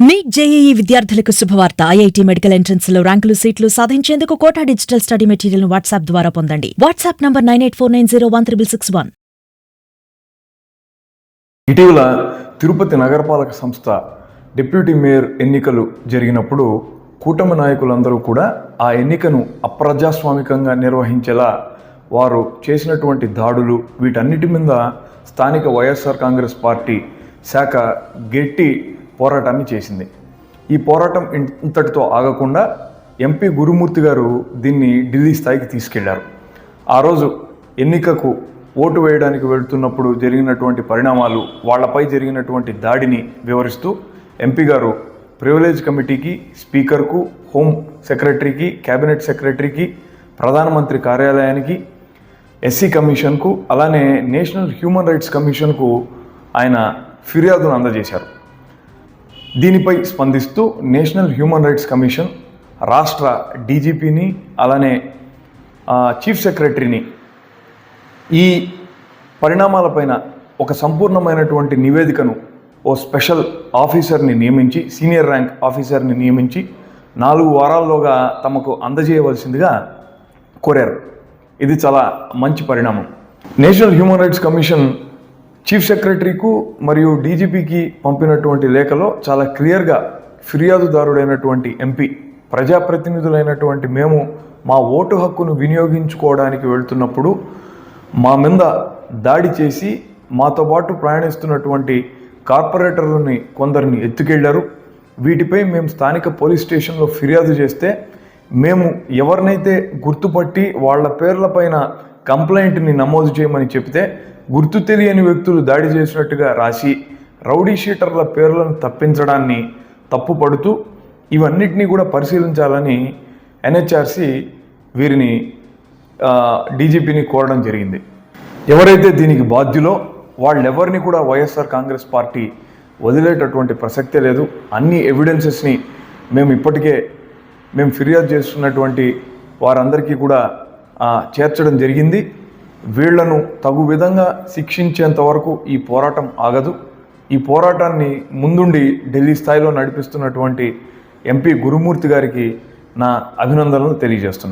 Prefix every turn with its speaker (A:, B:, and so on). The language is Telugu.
A: నీట్ జేఈఈ విద్యార్థులకు శుభవార్త. ఐఐటి మెడికల్ ఎంట్రన్స్లో ర్యాంకులు సీట్లు సాధించేందుకు Kota digital study material WhatsApp ద్వారా పొందండి. WhatsApp number nine eight four nine zero one triple six one.
B: ఇటీవల తిరుపతి నగరపాలక సంస్థ డిప్యూటీ మేయర్ ఎన్నికలు జరిగినప్పుడు కూటమి నాయకులందరూ కూడా ఆ ఎన్నికను అప్రజాస్వామికంగా నిర్వహించేలా వారు చేసినటువంటి దాడులు వీటన్నిటి మీద స్థానిక వైఎస్ఆర్ కాంగ్రెస్ పార్టీ శాఖ గట్టి పోరాటాన్ని చేసింది. ఈ పోరాటం ఇంతటితో ఆగకుండా ఎంపీ గురుమూర్తి గారు దీన్ని ఢిల్లీ స్థాయికి తీసుకెళ్ళారు. ఆ రోజు ఎన్నికకు ఓటు వేయడానికి వెళ్తున్నప్పుడు జరిగినటువంటి పరిణామాలు వాళ్ళపై జరిగినటువంటి దాడిని వివరిస్తూ ఎంపీ గారు ప్రివిలేజ్ కమిటీకి స్పీకర్కు హోమ్ సెక్రటరీకి కేబినెట్ సెక్రటరీకి ప్రధానమంత్రి కార్యాలయానికి ఎస్సీ కమిషన్కు అలానే నేషనల్ హ్యూమన్ రైట్స్ కమిషన్కు ఆయన ఫిర్యాదును అందజేశారు. దీనిపై స్పందిస్తూ నేషనల్ హ్యూమన్ రైట్స్ కమిషన్ రాష్ట్ర డీజీపీని అలానే చీఫ్ సెక్రటరీని ఈ పరిణామాలపైన ఒక సంపూర్ణమైనటువంటి నివేదికను ఓ స్పెషల్ ఆఫీసర్ని నియమించి సీనియర్ ర్యాంక్ ఆఫీసర్ని నియమించి నాలుగు వారాల్లోగా తమకు అందజేయవలసిందిగా కోరారు. ఇది చాలా మంచి పరిణామం. National human rights commission chief సెక్రటరీకు మరియు డీజీపీకి పంపినటువంటి లేఖలో చాలా క్లియర్గా ఫిర్యాదుదారుడైనటువంటి ఎంపీ ప్రజాప్రతినిధులైనటువంటి మేము మా ఓటు హక్కును వినియోగించుకోవడానికి వెళ్తున్నప్పుడు మా మీద దాడి చేసి మాతో పాటు ప్రయాణిస్తున్నటువంటి కార్పొరేటర్లని కొందరిని ఎత్తుకెళ్ళారు. వీటిపై మేము స్థానిక పోలీస్ స్టేషన్లో ఫిర్యాదు చేస్తే మేము ఎవరినైతే గుర్తుపట్టి వాళ్ళ పేర్లపైన కంప్లైంట్ని నమోదు చేయమని చెప్తే గుర్తు తెలియని వ్యక్తులు దాడి చేసినట్టుగా రాసి రౌడీ షీటర్ల పేర్లను తప్పించడాన్ని తప్పుపడుతూ ఇవన్నిటినీ కూడా పరిశీలించాలని ఎన్హెచ్ఆర్సి వీరిని డీజీపీని కోరడం జరిగింది. ఎవరైతే దీనికి బాధ్యులో వాళ్ళెవరిని కూడా వైఎస్ఆర్ కాంగ్రెస్ పార్టీ వదిలేటటువంటి ప్రసక్తే లేదు. అన్ని ఎవిడెన్సెస్ని మేము ఇప్పటికే మేము ఫిర్యాదు చేస్తున్నటువంటి వారందరికీ కూడా చేర్చడం జరిగింది. వీళ్ళను తగు విధంగా శిక్షించేంత వరకు ఈ పోరాటం ఆగదు. ఈ పోరాటాన్ని ముందుండి ఢిల్లీ స్థాయిలో నడిపిస్తున్నటువంటి ఎంపీ గురుమూర్తి గారికి నా అభినందనలు తెలియజేస్తున్నాను.